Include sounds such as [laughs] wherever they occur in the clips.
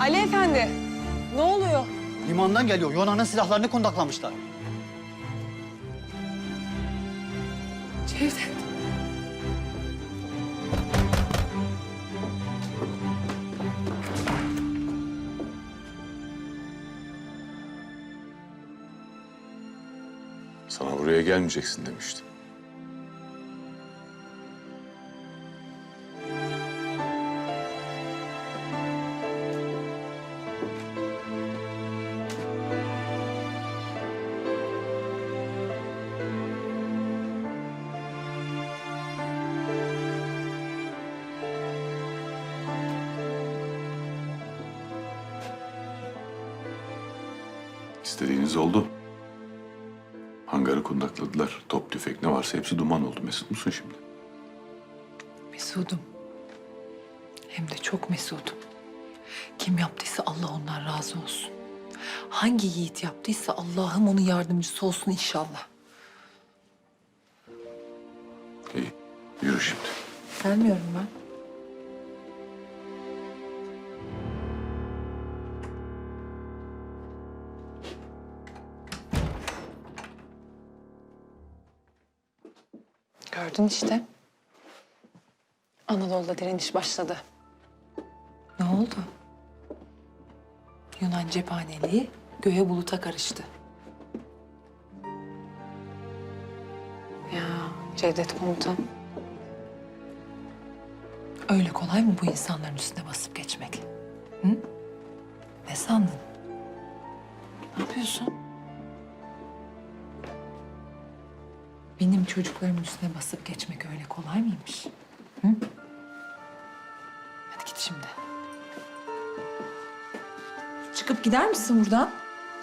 Ali Efendi, ne oluyor? Limandan geliyor. Yunan'ın silahlarını kundaklamışlar. Cevdet. Sana buraya gelmeyeceksin demiştim. İstediğiniz oldu. Hangarı kundakladılar. Top, tüfek ne varsa hepsi duman oldu. Mesut musun şimdi? Mesudum. Hem de çok mesudum. Kim yaptıysa Allah ondan razı olsun. Hangi yiğit yaptıysa Allah'ım onun yardımcısı olsun inşallah. İyi. Yürü şimdi. Gelmiyorum ben. Gördün işte. Anadolu'da direniş başladı. Ne oldu? Yunan cephaneliği göğe buluta karıştı. Ya Cevdet komutan. Öyle kolay mı bu insanların üstüne basıp geçmek? Hı? Ne sandın? Ne yapıyorsun? Benim çocuklarımın üstüne basıp geçmek öyle kolay mıymış? Hı? Hadi git şimdi. Çıkıp gider misin buradan?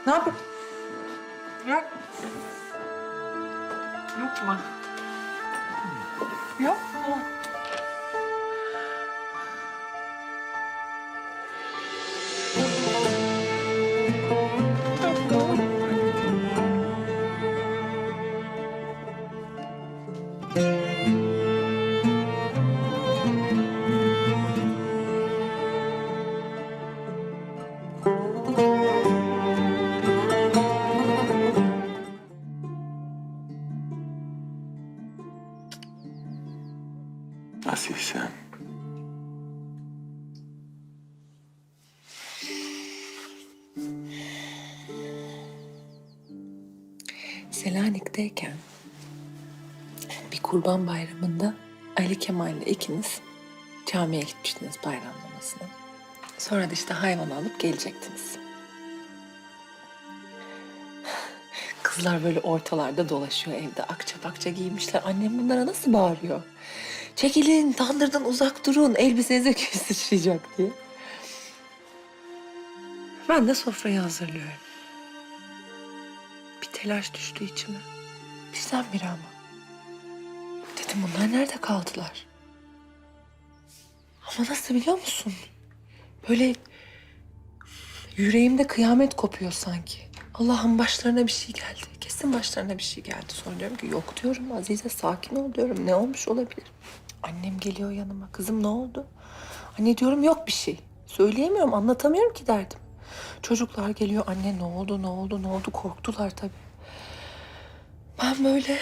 Ne yapayım? Yok. Yok mu? Asil sen. Selanik'teyken bir kurban bayramında Ali Kemal'le ikiniz camiye gitmiştiniz bayram namazına. Sonra da işte hayvan alıp gelecektiniz. Kızlar böyle ortalarda dolaşıyor evde. Akça pakça giymişler. Annem bunlara nasıl bağırıyor? Çekilin, tandırdan uzak durun. Elbisenize [laughs] küs sıçrayacak diye. Ben de sofrayı hazırlıyorum. Bir telaş düştü içime. Birdenbire ama. Dedim bunlar nerede kaldılar? Ama nasıl biliyor musun? Böyle yüreğimde kıyamet kopuyor sanki. Allah'ın başlarına bir şey geldi. Kesin başlarına bir şey geldi. Sonra diyorum ki yok diyorum Azize sakin ol diyorum. Ne olmuş olabilir? Annem geliyor yanıma. Kızım ne oldu? Anne diyorum yok bir şey. Söyleyemiyorum, anlatamıyorum ki derdim. Çocuklar geliyor. Anne ne oldu, ne oldu, ne oldu? Korktular tabii. Ben böyle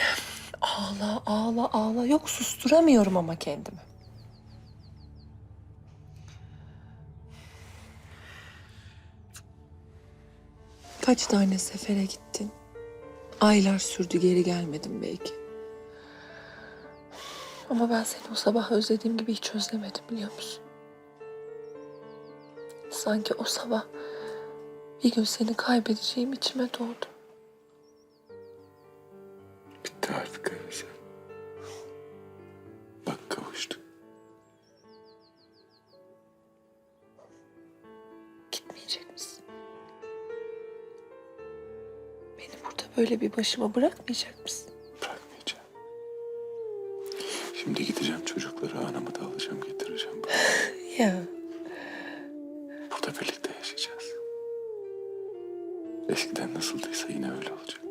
ağla, ağla, ağla. Yok susturamıyorum ama kendimi. Kaç tane sefere gittin? Aylar sürdü geri gelmedim belki. Ama ben seni o sabah özlediğim gibi hiç özlemedim biliyor musun? Sanki o sabah bir gün seni kaybedeceğim içime doğdu. Bitti artık Asil. Bak kavuştuk. Gitmeyecek misin? Beni burada böyle bir başıma bırakmayacak mısın? Şimdi gideceğim çocukları, anamı da alacağım, getireceğim. Buraya. [sighs] ya. Burada birlikte yaşayacağız. Eskiden nasıldıysa yine öyle olacak.